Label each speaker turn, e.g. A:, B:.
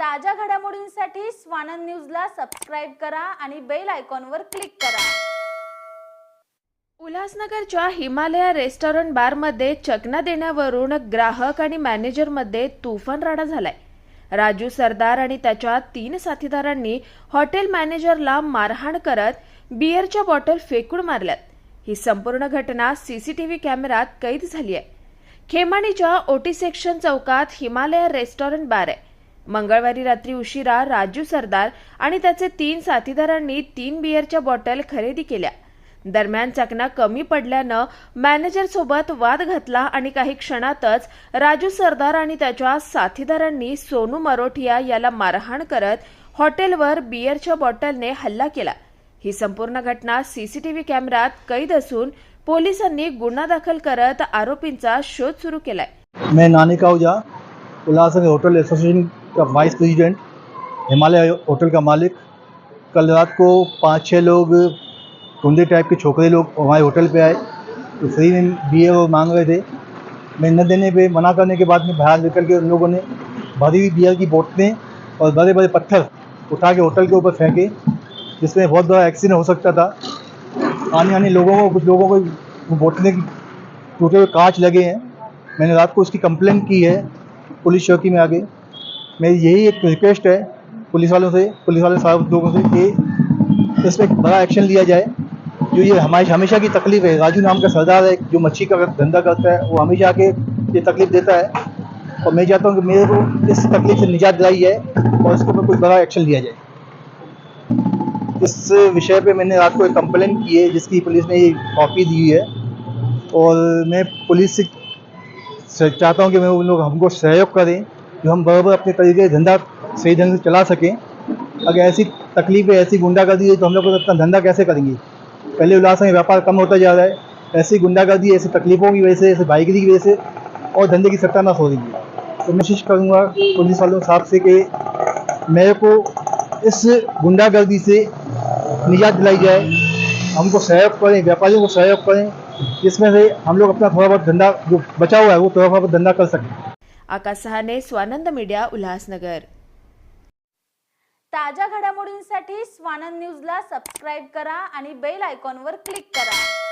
A: ताज्या घडामोडींसाठी स्वानंद न्यूजला सबस्क्राईब करा आणि बेल आयकॉनवर क्लिक करा.
B: उल्हासनगरच्या हिमालया रेस्टॉरंट बारमध्ये चकना देण्यावरून ग्राहक आणि मॅनेजरमध्ये तुफान राडा झालाय. राजू सरदार आणि त्याच्या तीन साथीदारांनी हॉटेल मॅनेजरला मारहाण करत बिअरच्या बॉटल फेकून मारल्यात. ही संपूर्ण घटना सीसीटीव्ही कॅमेऱ्यात कैद झाली आहे खेमाणीच्या ओटी सेक्शन चौकात हिमालया रेस्टॉरंट बार आहे. मंगळवारी रात्री उशिरा राजू सरदार आणि त्याचे तीन साथीदारांनी तीन बिअरच्या बॉटल खरेदी केल्या. दरम्यान चकना कमी पडल्यानं मॅनेजर सोबत वाद घातला आणि काही क्षणातच राजू सरदार आणि त्याच्या साथीदारांनी सोनू मरोठिया याला मारहाण करत हॉटेलवर बिअरच्या बॉटलने हल्ला केला. ही संपूर्ण घटना सीसीटीव्ही कॅमेऱ्यात कैद असून पोलिसांनी गुन्हा दाखल करत आरोपींचा शोध सुरू केलाय.
C: मैं नानी का उल्लासनगर होटल एसोसिएशन का वाइस प्रेसिडेंट, हिमालय होटल का मालिक। कल रात को पाँच छः लोग गुंडे टाइप के छोकरे लोग हमारे होटल पे आए। तो फ्री में बियर वो मांग रहे थे। मैं न देने पे, मना करने के बाद में बाहर निकल के उन लोगों ने भरी हुई बियर की बोतलें और बड़े बड़े पत्थर उठा के होटल के ऊपर फेंके, जिसमें बहुत बड़ा एक्सीडेंट हो सकता था। आने आने लोगों को, कुछ लोगों को बोतलें टूटे हुए कांच लगे हैं। मैंने रात को उसकी कंप्लेंट की है। पुलिस चौकी में आगे मेरी यही एक रिक्वेस्ट है पुलिस वालों से, पुलिस वाले साहब लोगों से कि इस पर बड़ा एक्शन लिया जाए। जो ये हमारी, हमेशा की तकलीफ़ है, राजू नाम का सरदार है, जो मच्छी का धंधा करता है, वो हमेशा आके ये तकलीफ़ देता है। और मैं चाहता हूँ कि मेरे को इस तकलीफ़ से निजात दिलाई जाए और इसके ऊपर कोई बड़ा एक्शन लिया जाए। इस विषय पे मैंने रात को एक कंप्लेंट की है, जिसकी पुलिस ने ये कॉपी दी है। और मैं पुलिस से चाहता हूँ कि मैं उन लोग हमको सहयोग करें जो हम बराबर अपने तरीके से धंधा सही ढंग से चला सकें। अगर ऐसी तकलीफें, ऐसी गुंडागर्दी है तो हम लोग अपना धंधा कैसे करेंगे? पहले उल्लास में व्यापार कम होता जा रहा है, ऐसी गुंडागर्दी, ऐसी तकलीफ़ों की वजह से, ऐसे भाईगिरी की वजह से और धंधे की सत्यानाश हो रही है। तो मैं कोशिश करूँगा पुलिस वालों साहब से कि मेरे को इस गुंडागर्दी से निजात दिलाई जाए। हमको सहयोग करें, व्यापारियों को सहयोग करें जिसमें से हम लोग अपना थोड़ा बहुत धंधा जो बचा हुआ है वो थोड़ा बहुत धंधा कर सकें।
B: आकाश सहाने स्वानंद मीडिया उल्हासनगर।
A: ताज्या घडामोडींसाठी स्वानंद न्यूजला सबस्क्राईब करा आणि बेल आयकॉनवर क्लिक करा.